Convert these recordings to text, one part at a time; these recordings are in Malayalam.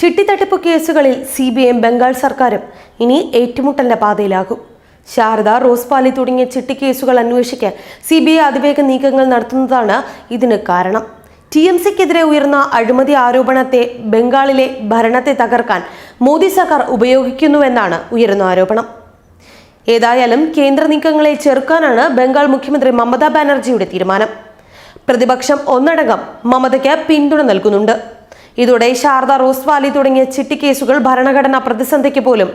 ചിട്ടിത്തട്ടിപ്പ് കേസുകളിൽ സി ബി ഐ ബംഗാൾ സർക്കാരും ഇനി ഏറ്റുമുട്ടലിന്റെ പാതയിലാകും. ശാരദ റോസ്പാലി തുടങ്ങിയ ചിട്ടി കേസുകൾ അന്വേഷിക്കാൻ സി ബി ഐ അതിവേഗ നീക്കങ്ങൾ നടത്തുന്നതാണ് ഇതിന് കാരണം. ടി എം സിക്കെതിരെ ഉയർന്ന അഴിമതി ആരോപണത്തെ ബംഗാളിലെ ഭരണത്തെ തകർക്കാൻ മോദി സർക്കാർ ഉപയോഗിക്കുന്നുവെന്നാണ് ഉയർന്ന ആരോപണം. ഏതായാലും കേന്ദ്ര നീക്കങ്ങളെ ചെറുക്കാനാണ് ബംഗാൾ മുഖ്യമന്ത്രി മമതാ ബാനർജിയുടെ തീരുമാനം. പ്രതിപക്ഷം ഒന്നടങ്കം മമതയ്ക്ക് പിന്തുണ നൽകുന്നുണ്ട്. ഇതോടെ ശാരദ റോസ്വാലി തുടങ്ങിയ ചിട്ടി കേസുകൾ ഭരണഘടനാ പ്രതിസന്ധിക്ക് പോലും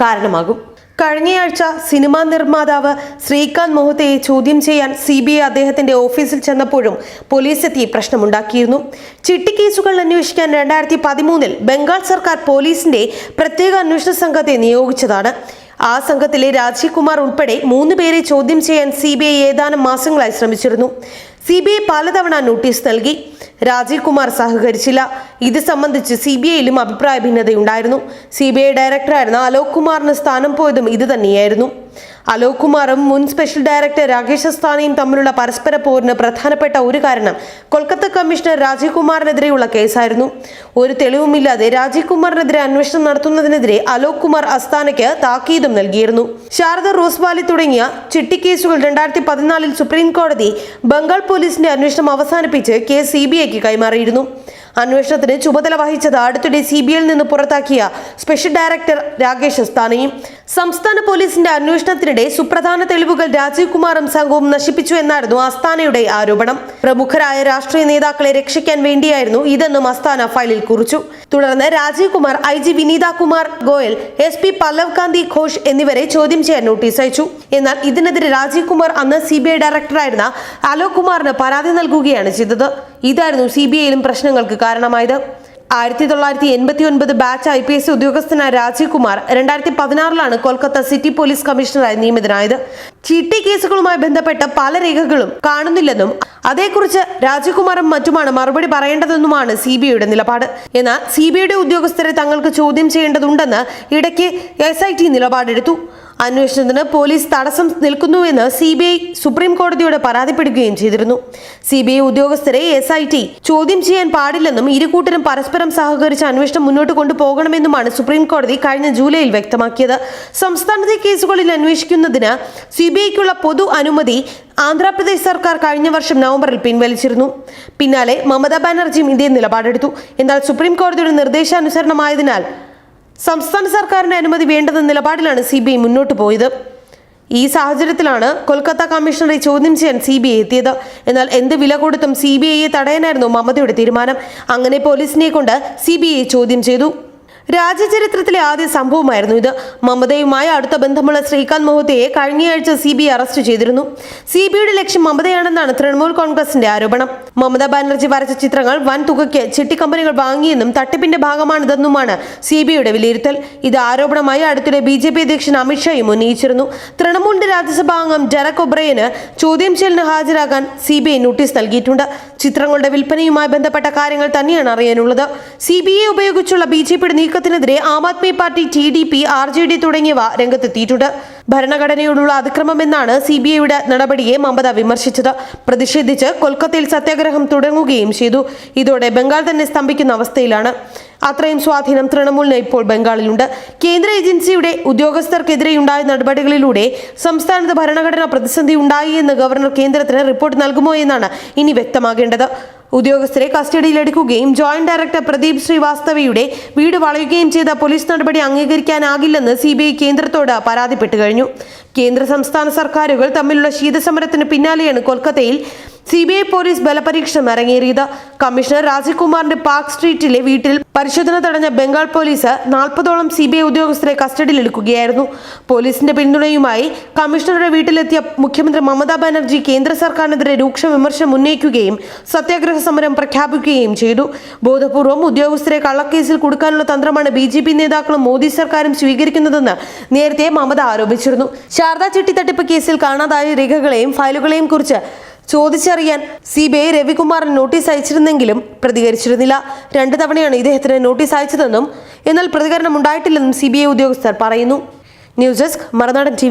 കാരണമാകും. കഴിഞ്ഞയാഴ്ച സിനിമാ നിർമ്മാതാവ് ശ്രീകാന്ത് മോഹത്തയെ ചോദ്യം ചെയ്യാൻ സി ബി ഐ അദ്ദേഹത്തിന്റെ ഓഫീസിൽ ചെന്നപ്പോഴും പോലീസ് എത്തി പ്രശ്നമുണ്ടാക്കിയിരുന്നു ചിട്ടിക്കേസുകൾ അന്വേഷിക്കാൻ രണ്ടായിരത്തി പതിമൂന്നിൽ ബംഗാൾ സർക്കാർ പോലീസിന്റെ പ്രത്യേക അന്വേഷണ സംഘത്തെ നിയോഗിച്ചതാണ്. ആ സംഘത്തിലെ രാജീവ് കുമാർ ഉൾപ്പെടെ മൂന്ന് പേരെ ചോദ്യം ചെയ്യാൻ സി ബി ഐ ഏതാനും മാസങ്ങളായി ശ്രമിച്ചിരുന്നു. സി ബി ഐ പലതവണ നോട്ടീസ് നൽകി. രാജീവ് കുമാർ സഹകരിച്ചില്ല. ഇത് സംബന്ധിച്ച് സി ബി ഐയിലും അഭിപ്രായ ഭിന്നതയുണ്ടായിരുന്നു. സി ബി ഐ ഡയറക്ടറായിരുന്ന അലോക് കുമാറിന് സ്ഥാനം പോയതും ഇത് തന്നെയായിരുന്നു. അലോക് കുമാറും മുൻ സ്പെഷ്യൽ ഡയറക്ടർ രാകേഷ് അസ്താനയും തമ്മിലുള്ള പരസ്പര പോരിന് പ്രധാനപ്പെട്ട ഒരു കാരണം കൊൽക്കത്ത കമ്മീഷണർ രാജീവ് കുമാറിനെതിരെയുള്ള കേസായിരുന്നു. ഒരു തെളിവുമില്ലാതെ രാജീവ് കുമാറിനെതിരെ അന്വേഷണം നടത്തുന്നതിനെതിരെ അലോക് കുമാർ അസ്താനയ്ക്ക് താക്കീതും നൽകിയിരുന്നു. ശാരദ റോസ്വാലി തുടങ്ങിയ ചിട്ടിക്കേസുകൾ രണ്ടായിരത്തി പതിനാലിൽ സുപ്രീം കോടതി ബംഗാൾ പോലീസിന്റെ അന്വേഷണം അവസാനിപ്പിച്ച് കേസ് സി ബി ഐക്ക് കൈമാറിയിരുന്നു. അന്വേഷണത്തിന് ചുമതല വഹിച്ചത് അടുത്തിടെ സി ബി ഐയിൽ നിന്ന് പുറത്താക്കിയ സ്പെഷ്യൽ ഡയറക്ടർ രാകേഷ് അസ്താനയും. സംസ്ഥാന പോലീസിന്റെ അന്വേഷണത്തിനിടെ സുപ്രധാന തെളിവുകൾ രാജീവ് കുമാറും സംഘവും നശിപ്പിച്ചു എന്നായിരുന്നു അസ്താനയുടെ ആരോപണം. പ്രമുഖരായ രാഷ്ട്രീയ നേതാക്കളെ രക്ഷിക്കാൻ വേണ്ടിയായിരുന്നു ഇതെന്നും അസ്താന ഫയലിൽ കുറിച്ചു. തുടർന്ന് Rajeev Kumar I G Vineet Kumar Goyal S P Pallav Kanti Ghosh എന്നിവരെ ചോദ്യം ചെയ്യാൻ നോട്ടീസ് അയച്ചു. എന്നാൽ ഇതിനെതിരെ രാജീവ് കുമാർ അന്ന് സി ബി ഐ ഡയറക്ടറായിരുന്ന അലോക് കുമാറിന് പരാതി നൽകുകയാണ് ചെയ്തത്. ഇതായിരുന്നു സി ബി ഐയിലും പ്രശ്നങ്ങൾക്ക് കാരണമായത്. ആയിരത്തി തൊള്ളായിരത്തി എൺപത്തി ഒൻപത് ബാച്ച് ഐ പി എസ് ഉദ്യോഗസ്ഥനായ രാജീവ് കുമാർ രണ്ടായിരത്തി പതിനാറിലാണ് കൊൽക്കത്ത സിറ്റി പോലീസ് കമ്മീഷണറായി നിയമിതനായത്. ചീട്ടി കേസുകളുമായി ബന്ധപ്പെട്ട പല രേഖകളും കാണുന്നില്ലെന്നും അതേക്കുറിച്ച് രാജീവ് കുമാറും മറ്റുമാണ് മറുപടി പറയേണ്ടതെന്നുമാണ് സി ബി ഐയുടെ നിലപാട്. എന്നാൽ സി ബി ഐയുടെ ഉദ്യോഗസ്ഥരെ തങ്ങൾക്ക് ചോദ്യം ചെയ്യേണ്ടതുണ്ടെന്ന് ഇടയ്ക്ക് എസ് ഐ ടി നിലപാടെടുത്തു. അന്വേഷണത്തിന് പോലീസ് തടസ്സം നിൽക്കുന്നുവെന്ന് സി ബി ഐ സുപ്രീം കോടതിയോട് പരാതിപ്പെടുകയും ചെയ്തിരുന്നു. സി ബി ഐ ഉദ്യോഗസ്ഥരെ എസ് ഐ ടി ചോദ്യം ചെയ്യാൻ പാടില്ലെന്നും ഇരുകൂട്ടരും പരസ്പരം സഹകരിച്ച് അന്വേഷണം മുന്നോട്ട് കൊണ്ടുപോകണമെന്നുമാണ് സുപ്രീം കോടതി കഴിഞ്ഞ ജൂലൈയിൽ വ്യക്തമാക്കിയത്. സംസ്ഥാനത്തെ കേസുകളിൽ അന്വേഷിക്കുന്നതിന് സി ബി ഐക്കുള്ള പൊതു അനുമതി ആന്ധ്രാപ്രദേശ് സർക്കാർ കഴിഞ്ഞ വർഷം നവംബറിൽ പിൻവലിച്ചിരുന്നു. പിന്നാലെ മമതാ ബാനർജിയും ഇതേ നിലപാടെടുത്തു. എന്നാൽ സുപ്രീം കോടതിയുടെ നിർദ്ദേശാനുസരണമായതിനാൽ സംസ്ഥാന സർക്കാരിന്റെ അനുമതി വേണ്ടെന്ന നിലപാടിലാണ് സി ബി ഐ മുന്നോട്ട് പോയത്. ഈ സാഹചര്യത്തിലാണ് കൊൽക്കത്ത കമ്മീഷണറെ ചോദ്യം ചെയ്യാൻ സി ബി ഐ എത്തിയത്. എന്നാൽ എന്ത് വില കൊടുത്തും സി ബി ഐയെ തടയാനായിരുന്നു മമതയുടെ തീരുമാനം. അങ്ങനെ പോലീസിനെ കൊണ്ട് സി ബി ഐ ചോദ്യം ചെയ്തു. രാജ്യചരിത്രത്തിലെ ആദ്യ സംഭവമായിരുന്നു ഇത്. മമതയുമായി അടുത്ത ബന്ധമുള്ള ശ്രീകാന്ത് മോഹത്തയെ കഴിഞ്ഞയാഴ്ച സി ബി ഐ അറസ്റ്റ് ചെയ്തിരുന്നു. സി ബി ഐയുടെ ലക്ഷ്യം മമതയാണെന്നാണ് തൃണമൂൽ കോൺഗ്രസിന്റെ ആരോപണം. മമതാ ബാനർജി വരച്ച ചിത്രങ്ങൾ വൻ തുകയ്ക്ക് ചിട്ടി കമ്പനികൾ വാങ്ങിയെന്നും തട്ടിപ്പിന്റെ ഭാഗമാണിതെന്നുമാണ് സി ബി ഐയുടെ വിലയിരുത്തൽ. ഇത് ആരോപണമായി അടുത്തിടെ ബി ജെ പി അധ്യക്ഷൻ അമിത്ഷായും ഉന്നയിച്ചിരുന്നു. തൃണമൂലിന്റെ രാജ്യസഭാ അംഗം ഡെറക് ഒബ്രയന് ചോദ്യം ചെയ്യലിന് ഹാജരാകാൻ സി ബി ഐ നോട്ടീസ് നൽകിയിട്ടുണ്ട്. ചിത്രങ്ങളുടെ വിൽപ്പനയുമായി ബന്ധപ്പെട്ട കാര്യങ്ങൾ തന്നെയാണ് അറിയാനുള്ളത്. സി ബി ഐ ഉപയോഗിച്ചുള്ള ബി ജെ പിയുടെ നീക്കത്തിനെതിരെ Aam Aadmi party T D P R J D തുടങ്ങിയവ രംഗത്തെത്തിയിട്ടുണ്ട്. ഭരണഘടനയോടുള്ള അതിക്രമമെന്നാണ് സി ബി ഐയുടെ നടപടിയെ മമത വിമർശിച്ചത്. പ്രതിഷേധിച്ച് കൊൽക്കത്തയിൽ സത്യാഗ്രഹം തുടങ്ങുകയും ചെയ്തു. ഇതോടെ ബംഗാൾ തന്നെ സ്തംഭിക്കുന്ന അവസ്ഥയിലാണ്. അത്രയും സ്വാധീനം തൃണമൂലിന് ഇപ്പോൾ ബംഗാളിലുണ്ട്. കേന്ദ്ര ഏജൻസിയുടെ ഉദ്യോഗസ്ഥർക്കെതിരെയുണ്ടായ നടപടികളിലൂടെ സംസ്ഥാനത്ത് ഭരണഘടനാ പ്രതിസന്ധി ഉണ്ടായി എന്ന് ഗവർണർ കേന്ദ്രത്തിന് റിപ്പോർട്ട് നൽകുമോ എന്നാണ് ഇനി വ്യക്തമാകേണ്ടത്. ഉദ്യോഗസ്ഥരെ കസ്റ്റഡിയിലെടുക്കുകയും ജോയിന്റ് ഡയറക്ടർ പ്രദീപ് ശ്രീവാസ്തവയുടെ വീട് വളയുകയും ചെയ്ത പോലീസ് നടപടി അംഗീകരിക്കാനാകില്ലെന്ന് സി ബി ഐ കേന്ദ്രത്തോട് പരാതിപ്പെട്ടു കഴിഞ്ഞു. കേന്ദ്ര സംസ്ഥാന സർക്കാരുകൾ തമ്മിലുള്ള ശീതസമരത്തിന് പിന്നാലെയാണ് കൊൽക്കത്തയിൽ സി ബി ഐ പോലീസ് ബലപരീക്ഷണം ഇറങ്ങിയത് കമ്മീഷണർ രാജീവ് കുമാറിന്റെ പാർക്ക് സ്ട്രീറ്റിലെ വീട്ടിൽ പരിശോധന തടഞ്ഞ ബംഗാൾ പോലീസ് നാൽപ്പതോളം സി ബി ഐ ഉദ്യോഗസ്ഥരെ കസ്റ്റഡിയിലെടുക്കുകയായിരുന്നു. പോലീസിന്റെ പിന്തുണയുമായി കമ്മീഷണറുടെ വീട്ടിലെത്തിയ മുഖ്യമന്ത്രി മമതാ ബാനർജി കേന്ദ്ര സർക്കാരിനെതിരെ രൂക്ഷ വിമർശനം ഉന്നയിക്കുകയും സത്യാഗ്രഹ സമരം പ്രഖ്യാപിക്കുകയും ചെയ്തു. ബോധപൂർവം ഉദ്യോഗസ്ഥരെ കള്ളക്കേസിൽ കൊടുക്കാനുള്ള തന്ത്രമാണ് ബി ജെ പി നേതാക്കളും മോദി സർക്കാരും സ്വീകരിക്കുന്നതെന്ന് നേരത്തെ മമത ആരോപിച്ചിരുന്നു. ശാരദ ചിട്ടിത്തട്ടിപ്പ് കേസിൽ കാണാതായ രേഖകളെയും ഫയലുകളെയും കുറിച്ച് ചോദിച്ചറിയാൻ സി ബി ഐ രവികുമാറിന് നോട്ടീസ് അയച്ചിരുന്നെങ്കിലും പ്രതികരിച്ചിരുന്നില്ല. രണ്ട് തവണയാണ് ഇദ്ദേഹത്തിന് നോട്ടീസ് അയച്ചതെന്നും എന്നാൽ പ്രതികരണം ഉണ്ടായിട്ടില്ലെന്നും സി ബി ഐ ഉദ്യോഗസ്ഥർ പറയുന്നു. ന്യൂസ് ഡെസ്ക് മറുനാടൻ ടി